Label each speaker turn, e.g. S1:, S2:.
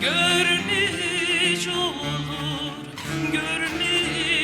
S1: Görünüş olur, görünüş